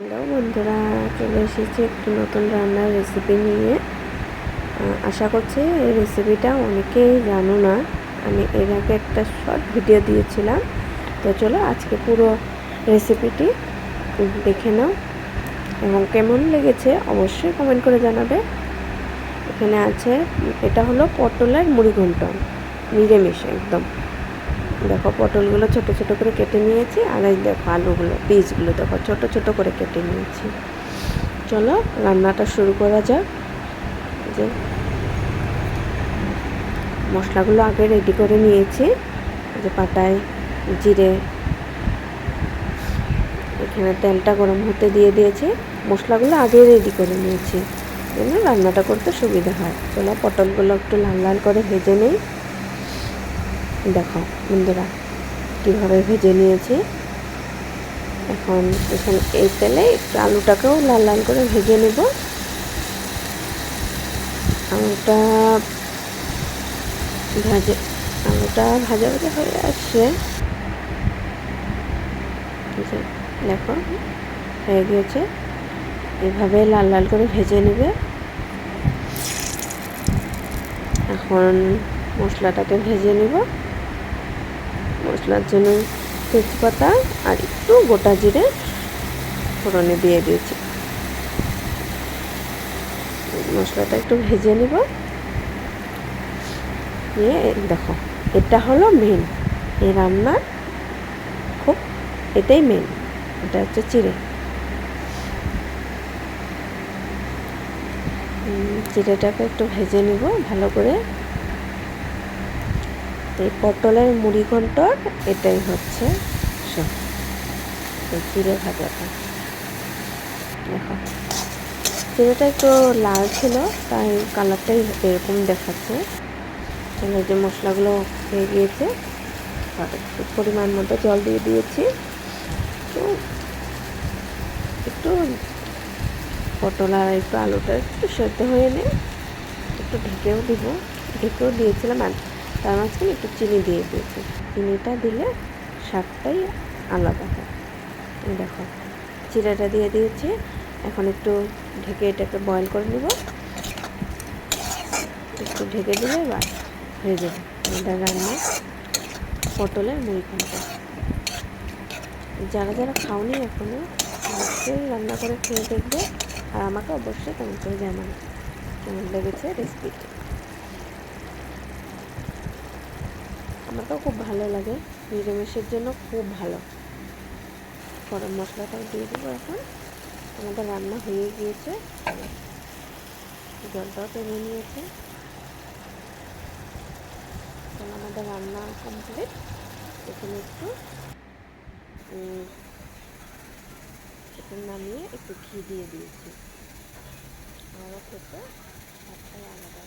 Hello বন্ধুরা, চলে এসেছি একটু নতুন রান্নার রেসিপি নিয়ে। আশা করছি এই রেসিপিটা অনেকেই জানো না। আমি এর আগে একটা শর্ট ভিডিও দিয়েছিলাম। তো চলো আজকে পুরো রেসিপিটি দেখে নাও। এবং কেমন লেগেছে অবশ্যই কমেন্ট করে জানাবে। এখানে আছে, এটা হলো পটলের মুড়ি ঘন্ট নিরামিষ একদম। দেখো, পটলগুলো ছোট ছোট করে কেটে নিয়েছি, আর এই দেখো আলুগুলো, বীজগুলো দেখো, ছোট ছোট করে কেটে নিয়েছি। চলো, রান্নাটা শুরু করা যাক। যে মশলাগুলো আগে রেডি করে নিয়েছি। যে পাটায় জিরে, এখানে তেলটা গরম হতে দিয়ে দিয়েছি। মশলাগুলো আগে রেডি করে নিয়েছি। জন্য রান্নাটা করতে সুবিধা হয়। চলো, পটলগুলো একটু লাল লাল করে ভেজে নিই। দেখো বন্ধুরা, কীভাবে ভেজে নিয়েছি। এখন এখানে এই তেলে একটু আলুটাকেও লাল লাল করে ভেজে নেব। আলুটা ভাজে, আলুটা ভাজা ভাজা হয়ে আসছে। দেখো, হয়ে গিয়েছে। এভাবে লাল লাল করে ভেজে নেবে। এখন মশলাটাকে ভেজে নেব। মশলার জন্য তেজপাতা আর একটু গোটা জিরে ফোড়নে দিয়ে দিয়েছি। মশলাটা একটু ভেজে নেব। নিয়ে দেখো, এটা হলো মেন এই রান্নার খুব এটাই মেন এটা হচ্ছে চিড়ে। চিড়েটাকে একটু ভেজে নেব ভালো করে। এই পটলের মুড়ি ঘন্টর, এটাই হচ্ছে এই চিড়ে ভাজাটা। দেখো। চিড়েটা একটু লাল ছিল, তাই কালারটাই এরকম দেখাচ্ছে। তাহলে যে মশলাগুলো হয়ে গিয়েছে পরিমাণ মতো জল দিয়ে দিয়েছি। তো একটু পটল আর একটু আলুটা একটু সেদ্ধ হয়ে নেই একটু ঢেকেও দিব। ঢেকেও দিয়েছিলাম তার মাঝখানে একটু চিনি দিয়ে দিয়েছি। চিনিটা দিলে স্বাদটাই আলাদা হয়। দেখো চিড়াটা দিয়ে দিয়েছি। এখন একটু ঢেকে এটাকে বয়েল করে নিব। একটু ঢেকে দিলে বা হয়ে যাবে। আমাদের রান্না পটলের মুড়ি খানটা যারা যারা খাওনি এখনও, অবশ্যই রান্না করে খেয়ে দেখবে। আর আমাকে অবশ্যই কেমন করে জানাবে। কেমন লেগেছে রেসিপিটা আমার তো খুব ভালো লাগে। নিরামিষের জন্য খুব ভালো। গরম মশলাটাও দিয়ে দেবো এখন। আমাদের রান্না হয়ে গিয়েছে। জলটাও টেনে নিয়েছে। আমাদের রান্না কমপ্লিট এখানে একটু এখানে নামিয়ে একটু ঘি দিয়ে দিয়েছি। আরও খেতে আলাদা।